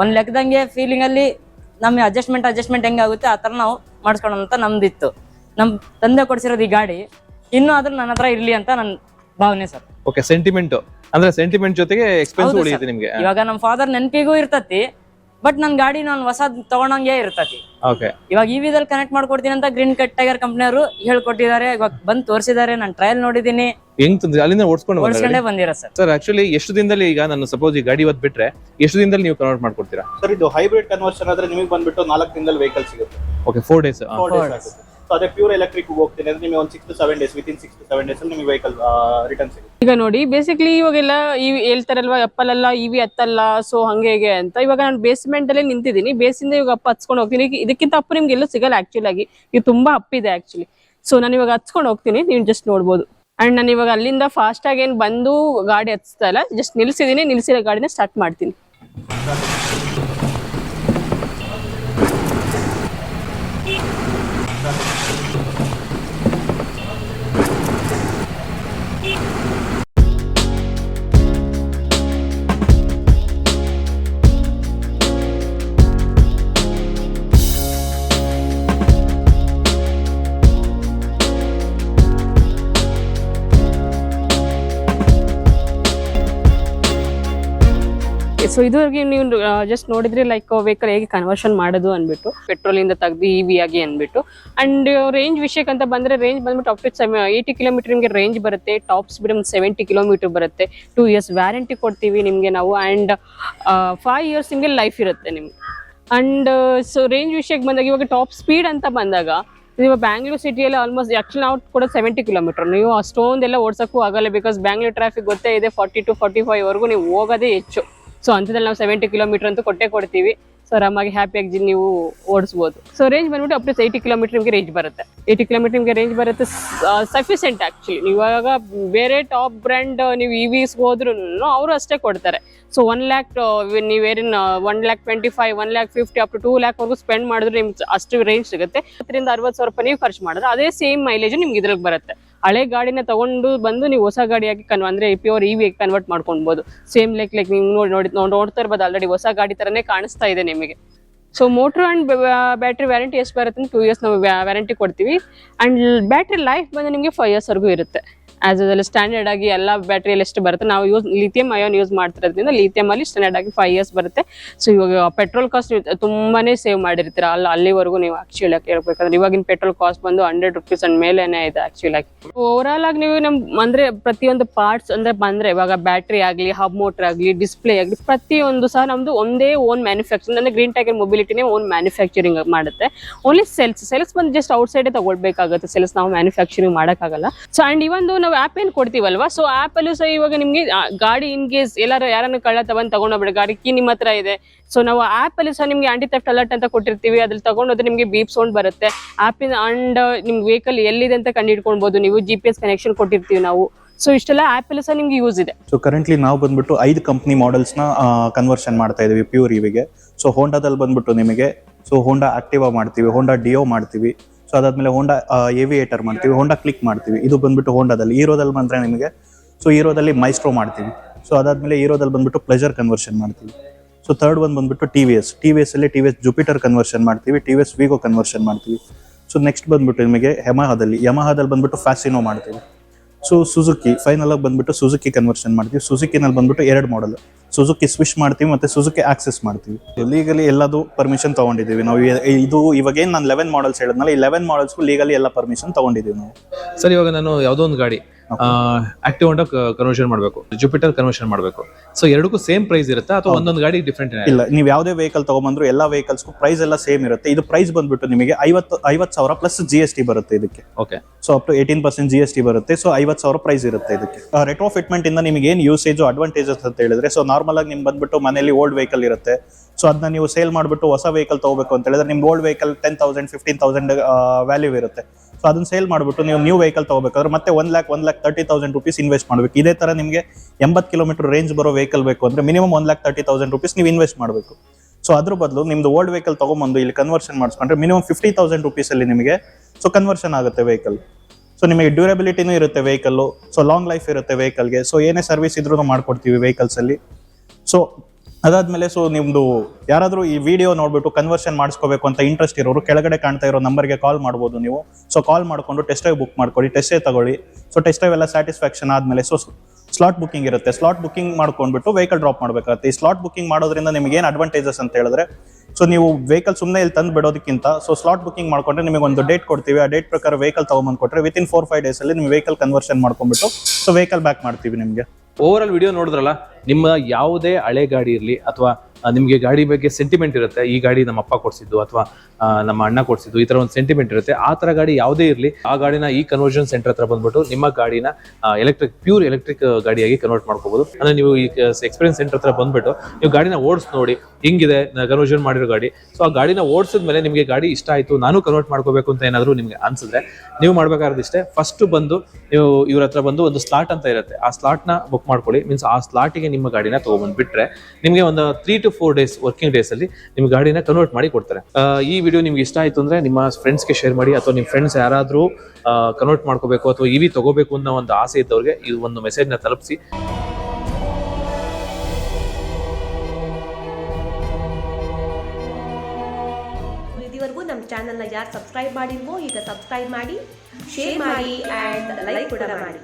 ಒಂದ್ ಲೆಕ್ಕದಂಗೆ ಫೀಲಿಂಗ್ ಅಲ್ಲಿ ನಮಗೆ ಅಡ್ಜಸ್ಟ್ಮೆಂಟ್ ಅಡ್ಜಸ್ಟ್ಮೆಂಟ್ ಹೆಂಗಾಗುತ್ತೆ ಆ ಥರ ನಾವು ಅಂತ ನಮ್ದಿತ್ತು. ನಮ್ಮ ತಂದೆ ಕೊಡಿಸಿರೋದು ಈ ಗಾಡಿ ಇನ್ನು ಆದ್ರೂ ನನ್ನ ಹತ್ರ ಇರ್ಲಿ ಅಂತ ನನ್ನ ಭಾವನೆ ಸರ್. ಓಕೆ ಸೆಂಟಿಮೆಂಟ್ ಅಂದ್ರೆ ಸೆಂಟಿಮೆಂಟ್ ಜೊತೆಗೆ ಎಕ್ಸ್ಪೆನ್ಸ್ ಉಳಿಯುತ್ತೆ. ನಿಮ್ಗೆ. ಇವಾಗ ನಮ್ಮ ಫಾದರ್ ನೆನಪಿಗೂ ಇರ್ತತಿ ಬಟ್ ನನ್ನ ಗಾಡಿ ನಾನು ಹೊಸದ್ ತಗೊಂಡಂಗೆ ಇರ್ತತಿ. ಓಕೆ ಇವಾಗ ಈ ವಿದಲ್ಲಿ ಕನೆಕ್ಟ್ ಮಾಡ್ಕೊಡ್ತೀನಿ ಅಂತ ಗ್ರೀನ್ ಕಟ್ ಟೈಗರ್ ಕಂಪ್ನಿಯವರು ಹೇಳ್ಕೊಟ್ಟಿದ್ದಾರೆ ಇವಾಗ ಬಂದು ತೋರಿಸಿದ್ದಾರೆ ನಾನು ಟ್ರಯಲ್ ನೋಡಿದ್ದೀನಿ. ಹೆಂಗ್ ತಂದ್ರಿ ಅಲ್ಲಿಂದ ಓಡಿಸ್ಕೊಂಡು ಓಡಿಸ್ಕೊಂಡೇ ಬಂದಿರ ಸರ್. ಸರ್ ಆಕ್ಚುಲಿ ಎಷ್ಟು ದಿನದಲ್ಲಿ ಈಗ ನಾನು ಸಪೋಸ್ ಈ ಗಾಡಿ ಇವತ್ತು ಬಿಟ್ರೆ ಎಷ್ಟು ದಿನದಲ್ಲಿ ನೀವು ಕನ್ವರ್ಟ್ ಮಾಡ್ಕೊಡ್ತೀರಾ? ಸರ್ ಇದು ಹೈಬ್ರಿಡ್ ಕನ್ವರ್ಷನ್ ಆದ್ರೆ ನಿಮಗೆ ಬಂದ್ಬಿಟ್ಟು ನಾಲ್ಕು ದಿನದಲ್ಲಿ ವೆಹಿಕಲ್ ಸಿಗುತ್ತೆ. ಓಕೆ ಫೋರ್ ಡೇಸ್ ಆಗುತ್ತೆ. ಸೊ ಅದೇ ಪ್ಯೂರ್ ಎಲೆಕ್ಟ್ರಿಕ್ ಹೋಗ್ತೀನಿ. ಅಂದ್ರೆ ನಿಮಗೆ ಒಂದು six to seven days within six to seven days ಅಲ್ಲಿ ನಿಮಗೆ ವೆಹಿಕಲ್ ರಿಟರ್ನ್ ಸಿಗುತ್ತೆ. ಈಗ ನೋಡಿ ಬೇಸಿಕ್ಲಿ ಇವಾಗೆಲ್ಲ ಈ ಹೇಳ್ತಾರಲ್ವಾ ಅಪ್ಪಲ್ಲ ಇ ಇವಿ ಹತ್ತಲ್ಲ ಸೊ ಹಂಗೆ ಹೇಗೆ ಅಂತ. ಇವಾಗ ನಾನು ಬೇಸ್ಮೆಂಟ್ ಅಲ್ಲಿ ನಿಂತಿದ್ದೀನಿ. ಬೇಸಿಂದ ಇವಾಗ ಅಪ್ಪ ಹಚ್ಕೊಂಡು ಹೋಗ್ತೀನಿ. ಈಗ ಇದಕ್ಕಿಂತ ಅಪ್ಪ ನಿಮ್ಗೆ ಎಲ್ಲೂ ಸಿಗಲ್ಲ ಆಕ್ಚುಲಿ ಆಗಿ. ಇದು ತುಂಬಾ ಅಪ್ಪಿದೆ ಆಕ್ಚುಲಿ ಸೊ ನಾನು ಇವಾಗ ಹಚ್ಕೊಂಡು ಹೋಗ್ತೀನಿ. ನೀವು ಜಸ್ಟ್ ನೋಡ್ಬೋದು. ಅಂಡ್ ನಾನು ಇವಾಗ ಅಲ್ಲಿಂದ ಫಾಸ್ಟ್ ಆಗಿ ಏನ್ ಬಂದು ಗಾಡಿ ಹತ್ತಿಸ್ತಾ ಇಲ್ಲ. ಜಸ್ಟ್ ನಿಲ್ಸಿದೀನಿ, ನಿಲ್ಸಿರೋ ಗಾಡಿನ ಸ್ಟಾರ್ಟ್ ಮಾಡ್ತೀನಿ. ಸೊ ಇದುವರೆಗೆ ನೀವು ಜಸ್ಟ್ ನೋಡಿದ್ರೆ ಲೈಕ್ ವೆಹಿಕಲ್ ಹೇಗೆ ಕನ್ವರ್ಷನ್ ಮಾಡೋದು ಅಂದ್ಬಿಟ್ಟು ಪೆಟ್ರೋಲ್ ಇಂದ ತೆಗ್ದು ಇ ವಿ ಆಗಿ ಅಂದ್ಬಿಟ್ಟು. ಅಂಡ್ ರೇಂಜ್ ವಿಷಯಕ್ಕೆ ಬಂದ್ರೆ ರೇಂಜ್ ಬಂದ್ಬಿಟ್ಟು ಅಪ್ ಟು ಏಯ್ಟಿ ಕಿಲೋಮೀಟರ್ ನಿಮಗೆ ರೇಂಜ್ ಬರುತ್ತೆ. ಟಾಪ್ ಸ್ಪೀಡ್ ಒಂದು ಸೆವೆಂಟಿ ಕಿಲೋಮೀಟರ್ ಬರುತ್ತೆ. ಟೂ ಇಯರ್ಸ್ ವ್ಯಾರಂಟಿ ಕೊಡ್ತೀವಿ ನಿಮಗೆ ನಾವು. ಆ್ಯಂಡ್ ಫೈವ್ ಇಯರ್ಸ್ ನಿಮಗೆ ಲೈಫ್ ಇರುತ್ತೆ ನಿಮ್ಗೆ. ಅಂಡ್ ಸೊ ರೇಂಜ್ ವಿಷಯಕ್ಕೆ ಬಂದಾಗ ಇವಾಗ ಟಾಪ್ ಸ್ಪೀಡ್ ಅಂತ ಬಂದಾಗ, ಇವಾಗ ಬ್ಯಾಂಗ್ಳೂರ್ ಸಿಟಿಯಲ್ಲಿ ಆಲ್ಮೋಸ್ಟ್ ಆಕ್ಚುಲಿ ನಾವು ಕೂಡ ಸೆವೆಂಟಿ ಕಿಲೋಮೀಟರ್ ನೀವು ಅಷ್ಟೊಂದೆಲ್ಲ ಓಡಿಸೋಕ್ಕೂ ಆಗಲ್ಲ ಬಿಕಾಸ್ ಬ್ಯಾಂಗ್ಳೂರ್ ಟ್ರಾಫಿಕ್ ಗೊತ್ತೇ ಇದೆ ಫಾರ್ಟಿ ಟು ಫಾರ್ಟಿ ಫೈವ್ ವರೆಗೂ ನೀವು ಹೋಗೋದೇ ಹೆಚ್ಚು. ಸೊ ಅಂಥದ್ರಲ್ಲಿ ನಾವು ಸೆವೆಂಟಿ ಕಿಲೋಮೀಟರ್ ಅಂತೂ ಕೊಟ್ಟೆ ಕೊಡ್ತೀವಿ. ಸೊ ಆರಾಮಾಗಿ ಹ್ಯಾಪಿಯಾಗಿ ನೀವು ಓಡಿಸ್ಬೋದು. ಸೊ ರೇಂಜ್ ಬಂದ್ಬಿಟ್ಟು ಅಪ್ ಟು ಏಯ್ಟಿ ಕಿಲೋಮೀಟರ್ ನಿಮಗೆ ರೇಂಜ್ ಬರುತ್ತೆ. ಏಯ್ಟಿ ಕಿಲೋಮೀಟರ್ ನಿಮಗೆ ರೇಂಜ್ ಬರುತ್ತೆ ಸಫಿಷಿಯೆಂಟ್ ಆ್ಯಕ್ಚುಲಿ ಇವಾಗ ಬೇರೆ ಟಾಪ್ ಬ್ರ್ಯಾಂಡ್ ನೀವು ಇ ವಿಸ್ ಹೋದ್ರೂ ಅವರು ಅಷ್ಟೇ ಕೊಡ್ತಾರೆ. So one lakh ನೀವೇರಿನ one lakh twenty five one lakh fifty up to two lakh ವರೆಗೂ ಸ್ಪೆಂಡ್ ಮಾಡಿದ್ರೆ ನಿಮ್ಗೆ ಅಷ್ಟು ರೇಂಜ್ ಸಿಗುತ್ತೆ. ಹತ್ತರಿಂದ ಅರವತ್ತು ಸಾವಿರ ರೂಪಾಯಿ ನೀವು ಖರ್ಚು ಮಾಡಿದ್ರೆ ಅದೇ ಸೇಮ್ ಮೈಲೇಜ್ ನಿಮ್ಗೆ ಇದ್ರಲ್ಲಿ ಬರುತ್ತೆ. ಹಳೆ ಗಾಡಿನ ತಗೊಂಡು ಬಂದು ನೀವು ಹೊಸ ಗಾಡಿಯಾಗಿ ಕನ್ ಅಂದ್ರೆ ಪ್ಯೂರ್ ಇ ವಿ ಕನ್ವರ್ಟ್ ಮಾಡ್ಕೊಬಹುದು ಸೇಮ್ ಲೈಕ್ ಲೈಕ್ ನೀವು ನೋಡಿ ನೋಡಿ ನೋಡ್- ನೋಡ್ತಾ ಇರ್ಬೋದು ಆಲ್ರೆಡಿ ಹೊಸ ಗಾಡಿ ತರನೇ ಕಾಣಿಸ್ತಾ ಇದೆ ನಿಮಗೆ. So motor and battery warranty ಎಷ್ಟು ಬರುತ್ತೆ ಟೂ ಇಯರ್ಸ್ ನಾವು ವ್ಯಾರಂಟಿ ಕೊಡ್ತೀವಿ. ಅಂಡ್ ಬ್ಯಾಟ್ರಿ ಲೈಫ್ ಬಂದು ನಿಮಗೆ ಫೈವ್ ಇಯರ್ಸ್ ವರೆಗೂ ಇರುತ್ತೆ. ಆಸ್ ಅದಲ್ಲ ಸ್ಟ್ಯಾಂಡರ್ಡ್ ಆಗಿ ಎಲ್ಲ ಬ್ಯಾಟ್ರಿಯಲ್ಲಿ ಎಷ್ಟು ಬರುತ್ತೆ? ನಾವು ಯೂಸ್ ಲಿಥಿಯಂ ಅಯೋನ್ ಯೂಸ್ ಮಾಡ್ತಿರೋದ್ರಿಂದ ಲಿಥಿಯಂ ಅಲ್ಲಿ ಸ್ಟ್ಯಾಂಡರ್ಡ್ ಆಗಿ ಫೈವ್ ಇಯರ್ಸ್ ಬರುತ್ತೆ. ಸೊ ಇವಾಗ ಪೆಟ್ರೋಲ್ ಕಾಸ್ಟ್ ತುಂಬಾನೇ ಸೇವ್ ಮಾಡಿರ್ತೀರ? ಅಲ್ಲಿ, ಅಲ್ಲಿವರೆಗೂ ನೀವು ಆಕ್ಚುಲಿ ಹೇಳ್ಬೇಕಂದ್ರೆ ಇವಾಗಿನ ಪೆಟ್ರೋಲ್ ಕಾಸ್ಟ್ ಬಂದು ಹಂಡ್ರೆಡ್ ರುಪೀಸ್ ಅಂಡ್ ಮೇಲೆನೇ ಇದೆ ಆಕ್ಚುಲಿ ಆಗಿ. ಓವರಾಲ್ ಆಗಿ ನೀವು ನಮ್, ಅಂದ್ರೆ ಪ್ರತಿಯೊಂದು ಪಾರ್ಟ್ಸ್ ಅಂದ್ರೆ ಬಂದ್ರೆ ಇವಾಗ ಬ್ಯಾಟ್ರಿ ಆಗಲಿ ಹಬ್ ಮೋಟರ್ ಆಗಲಿ ಡಿಸ್ಪ್ಲೇ ಆಗಲಿ, ಪ್ರತಿಯೊಂದು ಸಹ ನಮ್ದು ಒಂದೇ ಓನ್ ಮ್ಯಾನುಫ್ಯಾಕ್ಚರಿಂಗ್ ಅಂದ್ರೆ ಗ್ರೀನ್ ಟೈಗರ್ ಮೊಬಿಲಿಟಿನೇ ಓನ್ ಮ್ಯಾನುಫ್ಯಾಕ್ಚರಿಂಗ್ ಮಾಡುತ್ತೆ. ಓನ್ಲಿ ಸೆಲ್ಸ್ ಸೆಲ್ಸ್ ಬಂದು ಜಸ್ಟ್ ಔಟ್ ಸೈಡ್ ತಗೊಳ್ಬೇಕಾಗುತ್ತೆ. ಸೆಲ್ಸ್ ನಾವು ಮ್ಯಾನುಫ್ಯಾಕ್ಚರಿಂಗ್ ಮಾಡೋಕ್ಕಾಗಲ್ಲ. ಸೊ ಅಂಡ್ ಇವನ್ ನಾವು ಆ್ಯಪ್ ಏನು ಕೊಡ್ತೀವಲ್ವಾ? ಸೊ ಅಲ್ಲೂ ಸಹ ಇವಾಗ ನಿಮಗೆ ಗಾಡಿ ಇನ್ ಕೇಸ್ ಎಲ್ಲಾರು ಯಾರನ್ನು ಕಳ್ಳ ತಗೊಂಡು ತಗೊಂಡೋಗ್ಬಿಡಿ ಗಾಡಿ ಕೀ ನಿಮ್ಮ ಹತ್ರ ಇದೆ. ಸೊ ನಾವು ಆ್ಯಪಲ್ಲಿ ಸಹ ನಿಮಗೆ ಆಂಟಿ ಥೆಫ್ಟ್ ಅಲರ್ಟ್ ಅಂತ ಕೊಟ್ಟಿರ್ತೀವಿ. ಅದ್ರಲ್ಲಿ ತಗೊಂಡೋದ್ರೆ ನಿಮಗೆ ಬೀಪ್ ಸೌಂಡ್ ಬರುತ್ತೆ. ಆ್ಯಪಿನ ಅಂಡ್ ನಿಮ್ಗೆ ವೆಹಿಕಲ್ ಎಲ್ಲಿದೆ ಅಂತ ಕಂಡುಹಿಡ್ಕೊಳ್ಬೋದು ನೀವು ಜಿ ಪಿ ಎಸ್ ಕನೆಕ್ಷನ್ ಕೊಟ್ಟಿರ್ತೀವಿ ನಾವು. ಸೊ ಇಷ್ಟೆಲ್ಲ ಆ್ಯಪಲ್ಲಿ ಸಹ ನಿಮ್ಗೆ ಯೂಸ್ ಇದೆ. ಸೊ ಕರೆಂಟ್ಲಿ ನಾವು ಬಂದ್ಬಿಟ್ಟು ಐದು ಕಂಪ್ನಿ ಮಾಡೆಲ್ಸ್ನ ಕನ್ವರ್ಷನ್ ಮಾಡ್ತಾ ಇದ್ದೀವಿ ಪ್ಯೂರ್ ಇವಿಗೆ ಸೊ ಹೋಂಡಾದಲ್ಲಿ ಬಂದ್ಬಿಟ್ಟು ನಿಮಗೆ ಸೊ ಹೋಂಡಾ ಆಕ್ಟಿವಾ ಮಾಡ್ತೀವಿ ಹೋಂಡಾ ಡಿಯೋ ಮಾಡ್ತೀವಿ. ಸೊ ಅದಾದ್ಮೇಲೆ ಹೋಂಡಾ ಏವಿಯೇಟರ್ ಮಾಡ್ತೀವಿ. ಹೋಂಡಾ ಕ್ಲಿಕ್ ಮಾಡ್ತೀವಿ. ಇದು ಬಂದ್ಬಿಟ್ಟು ಹೋಂಡಾದಲ್ಲಿ ಹೀರೋದಲ್ಲಿ ಬಂದ್ರೆ ನಿಮಗೆ ಸೊ ಹೀರೋದಲ್ಲಿ ಮೈಸ್ಟ್ರೋ ಮಾಡ್ತೀವಿ. ಸೊ ಅದಾದ್ಮೇಲೆ ಹೀರೋದಲ್ಲಿ ಬಂದ್ಬಿಟ್ಟು ಪ್ಲೆಜರ್ ಕನ್ವರ್ಷನ್ ಮಾಡ್ತೀವಿ. ಸೊ ಥರ್ಡ್ ಒನ್ ಬಂದ್ಬಿಟ್ಟು T V S T V S ಅಲ್ಲಿ T V S Jupiter conversion ಮಾಡ್ತೀವಿ. T V S Wego conversion ಮಾಡ್ತೀವಿ. ಸೊ ನೆಕ್ಸ್ಟ್ ಬಂದ್ಬಿಟ್ಟು ನಿಮಗೆ ಯಮಹಾದಲ್ಲಿ ಯಮಹದಲ್ಲಿ ಬಂದ್ಬಿಟ್ಟು ಫ್ಯಾಸಿನೋ ಮಾಡ್ತೀವಿ. ಸೊ ಸುಜುಕಿ ಫೈನಲ್ ಆಗಿ ಬಂದ್ಬಿಟ್ಟು ಸುಜುಕಿ ಕನ್ವರ್ಷನ್ ಮಾಡ್ತೀವಿ. ಸುಜುಕಿನಲ್ಲಿ ಬಂದ್ಬಿಟ್ಟು ಎರಡು ಮಾಡಲ್ ಸುಜುಕಿ ಸ್ವಿಶ್ ಮಾಡ್ತೀವಿ ಮತ್ತೆ ಸುಜುಕಿ ಆಕ್ಸೆಸ್ ಮಾಡ್ತೀವಿ. ಲೀಗಲಿ ಎಲ್ಲದು ಪರ್ಮಿಷನ್ ತಗೊಂಡಿದ್ದೀವಿ ನಾವು. ಇದು ಇವಾಗೇನು ನಾನು ಲೆವೆನ್ ಮಾಡಲ್ಸ್ ಹೇಳಿದ್ನಲ್ಲ, ಈ ಲೆವೆನ್ ಮಾಡಲ್ಸ್ಗೂ ಲೀಗಲಿ ಎಲ್ಲ ಪರ್ಮಿಷನ್ ತಗೊಂಡಿದ್ದೀವಿ ನಾವು. ಸರ್, ಇವಾಗ ನಾನು ಯಾವುದೋ ಒಂದು ಗಾಡಿ ಆಕ್ಟಿವ್ ಹೊಂಡ ಕನ್ವರ್ಷನ್ ಮಾಡಬೇಕು. ಜುಪಿಟರ್ ಕನ್ವರ್ಷನ್ ಮಾಡಬೇಕು. ಸೊ ಎರಡಕ್ಕೂ ಸೇಮ್ ಪ್ರೈಸ್ ಇರುತ್ತೆ ಅಥವಾ ಒಂದೊಂದು ಗಾಡಿ ಡಿಫ್ರೆಂಟ್ ಇಲ್ಲ ನೀವು ಯಾವುದೇ ವೆಹಿಕಲ್ ತಗೊಂಬಂದ್ರು ಎಲ್ಲ ವೆಹಿಕಲ್ಸ್ಗೂ ಪ್ರೈಸ್ ಎಲ್ಲ ಸೇಮ್ ಇರುತ್ತೆ. ಇದು ಪ್ರೈಸ್ ಬಂದ್ಬಿಟ್ಟು ನಿಮಗೆ ಐವತ್ತು ಐವತ್ತು ಸಾವಿರ ಪ್ಲಸ್ ಜಿ ಎಸ್ ಟಿ ಬರುತ್ತೆ ಇದಕ್ಕೆ. Okay so up to eighteen percent G S T ಬರುತ್ತೆ. ಸೊ ಐವತ್ತು ಸಾವಿರ ಪ್ರೈಸ್ ಇರುತ್ತೆ ಇದಕ್ಕೆ. ರೆಟ್ರೋ ಫಿಟ್ಮೆಂಟ್ ಇಂದ ನಿಮಗೆ ಏನು ಯೂಸೇಜ್ ಅಡ್ವಾಂಟೇಜಸ್ ಅಂತ ಹೇಳಿದ್ರೆ ಸೊ ನಾರ್ಮಲ್ ಆಗಿ ನಿಮ್ಗೆ ಬಂದ್ಬಿಟ್ಟು ಮನೆಯಲ್ಲಿ ಓಲ್ಡ್ ವೆಹಿಕಲ್ ಇರುತ್ತೆ. ಸೊ ಅದನ್ನ ನೀವು ಸೇಲ್ ಮಾಡಿಬಿಟ್ಟು ಹೊಸ ವೆಹಿಕಲ್ ತಗೋಬೇಕು ಅಂತ ಹೇಳಿದ್ರೆ ನಿಮ್ಗೆ old vehicle ten thousand fifteen thousand value ಇರುತ್ತೆ. ಸೊ ಅದನ್ನ ಸೇಲ್ ಮಾಡಿಬಿಟ್ಟು ನೀವು ನ್ಯೂ ವೆಹಿಕಲ್ ತಗೋಬೇಕಾದ್ರೆ ಮತ್ತೆ one lakh one lakh thirty thousand rupees invest ಮಾಡಬೇಕು. ಇದೇ ತರ ನಿಮಗೆ ಎಂಬತ್ತು ಕಿಲೋಮೀಟರ್ ರೇಂಜ್ ಬರೋ ವೆಹಿಕಲ್ ಬೇಕು ಅಂದ್ರೆ minimum one lakh thirty thousand rupees ನೀವು ಇನ್ವೆಸ್ಟ್ ಮಾಡಬೇಕು. ಸೊ ಅದ್ರ ಬದಲು ನಿಮ್ದು ಓಲ್ಡ್ ವೆಹಿಕಲ್ ತಗೊಂಬಂದು ಇಲ್ಲಿ ಕನ್ವರ್ಷನ್ ಮಾಡಿಸ್ಕೊಂಡ್ರೆ ಮಿನಿಮಮ್ ಫಿಫ್ಟಿ ತೌಸಂಡ್ ರುಪೀಸ್ ಅಲ್ಲಿ ನಿಮಗೆ ಸೊ ಕನ್ವರ್ಷನ್ ಆಗುತ್ತೆ ವೆಹಿಕಲ್ ಸೊ ನಿಮಗೆ ಡ್ಯೂರಬಿಲಿಟಿನೂ ಇರುತ್ತೆ ವೆಹಿಕಲ್ಲು ಸೊ ಲಾಂಗ್ ಲೈಫ್ ಇರುತ್ತೆ ವೆಹಿಕಲ್ಗೆ ಸೊ ಏನೇ ಸರ್ವಿಸ್ ಇದ್ರೂ ಮಾಡ್ಕೊಡ್ತೀವಿ ವೆಹಿಕಲ್ಸ್ ಅಲ್ಲಿ. ಸೊ ಅದಾದ್ಮೇಲೆ ಸೊ ನಿಮ್ದು ಯಾರಾದರೂ ಈ ವಿಡಿಯೋ ನೋಡ್ಬಿಟ್ಟು ಕನ್ವರ್ಷನ್ ಮಾಡಿಸ್ಕೋಬೇಕು ಅಂತ ಇಂಟ್ರೆಸ್ಟ್ ಇರೋರು ಕೆಳಗಡೆ ಕಾಣ್ತಾ ಇರೋ ನಂಬರ್ಗೆ ಕಾಲ್ ಮಾಡ್ಬೋದು ನೀವು. ಸೊ ಕಾಲ್ ಮಾಡಿಕೊಂಡು ಟೆಸ್ಟ್ ಡ್ರೈವ್ ಬುಕ್ ಮಾಡ್ಕೊಳ್ಳಿ ಟೆಸ್ಟ್ ತಗೊಳ್ಳಿ. ಸೊ ಟೆಸ್ಟ್ ಡ್ರೈವ್ ಎಲ್ಲ ಸ್ಯಾಟಿಸ್ಫ್ಯಾಕ್ಷನ್ ಆದ್ಮೇಲೆ ಸೊ ಸ್ಲಾಟ್ ಬುಕಿಂಗ್ ಇರುತ್ತೆ. ಸ್ಲಾಟ್ ಬುಕಿಂಗ್ ಮಾಡ್ಕೊಂಡ್ಬಿಟ್ಟು ವೆಹಿಕಲ್ ಡ್ರಾಪ್ ಮಾಡಬೇಕಾಗುತ್ತೆ. ಈ ಸ್ಲಾಟ್ ಬುಕಿಂಗ್ ಮಾಡೋದ್ರಿಂದ ನಿಮಗೆ ಏನು ಅಡ್ವಾಂಟೇಜಸ್ ಅಂತ ಹೇಳಿದ್ರೆ ಸೊ ನೀವು ವೆಹಿಕಲ್ ಸುಮ್ಮನೆ ಇಲ್ಲಿ ತಂದು ಬಿಡೋದಕ್ಕಿಂತ ಸೊ ಸ್ಲಾಟ್ ಬುಕಿಂಗ್ ಮಾಡ್ಕೊಂಡ್ರೆ ನಿಮಗೆ ಒಂದು ಡೇಟ್ ಕೊಡ್ತೀವಿ. ಆ ಡೇಟ್ ಪ್ರಕಾರ ವೆಹಿಕಲ್ ತಗೊಂಬಂದು ಕೊಟ್ಟರೆ ವಿತಿನ್ ಫೋರ್ ಫೈವ್ ಡೇಸಲ್ಲಿ ನಿಮ್ಮ ವೆಹಿಕಲ್ ಕನ್ವರ್ಷನ್ ಮಾಡ್ಕೊಂಡ್ಬಿಟ್ಟು ಸೊ ವೆಹಿಕಲ್ ಬ್ಯಾಕ್ ಮಾಡ್ತೀವಿ ನಿಮಗೆ. ಓವರ್ ಆಲ್ ವಿಡಿಯೋ ನೋಡಿದ್ರಲ್ಲ ನಿಮ್ಮ ಯಾವುದೇ ಹಳೆ ಗಾಡಿ ಇರಲಿ ಅಥವಾ ನಿಮಗೆ ಗಾಡಿ ಬಗ್ಗೆ ಸೆಂಟಿಮೆಂಟ್ ಇರುತ್ತೆ, ಈ ಗಾಡಿ ನಮ್ಮ ಅಪ್ಪ ಕೊಡಿಸಿದ್ದು ಅಥವಾ ನಮ್ಮ ಅಣ್ಣ ಕೊಡಿಸಿದ್ದು, ಈ ಥರ ಒಂದು ಸೆಂಟಿಮೆಂಟ್ ಇರುತ್ತೆ, ಆ ಥರ ಗಾಡಿ ಯಾವುದೇ ಇರಲಿ, ಆ ಗಾಡಿನ ಈ ಕನ್ವರ್ಷನ್ ಸೆಂಟರ್ ಹತ್ರ ಬಂದ್ಬಿಟ್ಟು ನಿಮ್ಮ ಗಾಡಿನ ಎಲೆಕ್ಟ್ರಿಕ್ ಪ್ಯೂರ್ ಎಲೆಕ್ಟ್ರಿಕ್ ಗಾಡಿಯಾಗಿ ಕನ್ವರ್ಟ್ ಮಾಡ್ಕೋಬೋದು. ಅಂದ್ರೆ ನೀವು ಈ ಎಕ್ಸ್ಪೀರಿಯನ್ಸ್ ಸೆಂಟರ್ ಹತ್ರ ಬಂದ್ಬಿಟ್ಟು, ನೀವು ಗಾಡಿನ ಓಡಿಸ್ ನೋಡಿ, ಹಿಂಗಿದೆ ಕನ್ವರ್ಷನ್ ಮಾಡಿರೋ ಗಾಡಿ ಸೊ ಆ ಗಾಡಿನ ಓಡಿಸಿದ್ಮೇಲೆ ನಿಮಗೆ ಗಾಡಿ ಇಷ್ಟ ಆಯಿತು, ನಾನು ಕನ್ವರ್ಟ್ ಮಾಡ್ಕೋಬೇಕು ಅಂತ ಏನಾದರೂ ನಿಮಗೆ ಅನ್ಸಿದ್ರೆ, ನೀವು ಮಾಡಬೇಕಾದಿಷ್ಟೇ ಫಸ್ಟ್ ಬಂದು, ನೀವು ಇವ್ರ ಹತ್ರ ಬಂದು ಒಂದು ಸ್ಲಾಟ್ ಅಂತ ಇರುತ್ತೆ, ಆ ಸ್ಲಾಟ್ನ ಬುಕ್ ಮಾಡ್ಕೊಳ್ಳಿ ಮೀನ್ಸ್ ಆ ಸ್ಲಾಟಿಗೆ ನಿಮ್ಮ ಗಾಡಿನ ತಗೊಂಡ್ಬಂದು ಬಿಟ್ರೆ ನಿಮಗೆ ಒಂದು three to four days working days ಅಲ್ಲಿ ನಿಮ್ಮ ಗಾಡಿನ ಕನ್ವರ್ಟ್ ಮಾಡಿ ಕೊಡ್ತಾರೆ. ಈ ವಿಡಿಯೋ ನಿಮ್ಗೆ ಇಷ್ಟ ಆಯ್ತು ಅಂದ್ರೆ ನಿಮ್ಮ ಫ್ರೆಂಡ್ಸ್ಗೆ ಶೇರ್ ಮಾಡಿ ಅಥವಾ ನಿಮ್ಮ ಫ್ರೆಂಡ್ಸ್ ಯಾರಾದರೂ ಕನ್ವರ್ಟ್ ಮಾಡ್ಕೋಬೇಕು ಅಥವಾ ಇವಿ ತಗೋಬೇಕು ಅನ್ನೋ ಒಂದು ಆಸೆ ಇದ್ದವ್ರಿಗೆ ಇದು ಒಂದು ಮೆಸೇಜ್ನ ತಲುಪಿಸಿ. ಇದುವರೆಗೂ ನಮ್ಮ ಚಾನಲ್ನ ಯಾರು ಸಬ್ಸ್ಕ್ರೈಬ್ ಮಾಡಿಲ್ವೋ, ಈಗ ಸಬ್ಸ್ಕ್ರೈಬ್ ಮಾಡಿ ಶೇರ್ ಮಾಡಿ ಆ್ಯಂಡ್ ಲೈಕ್ ಕೂಡ ಮಾಡಿ.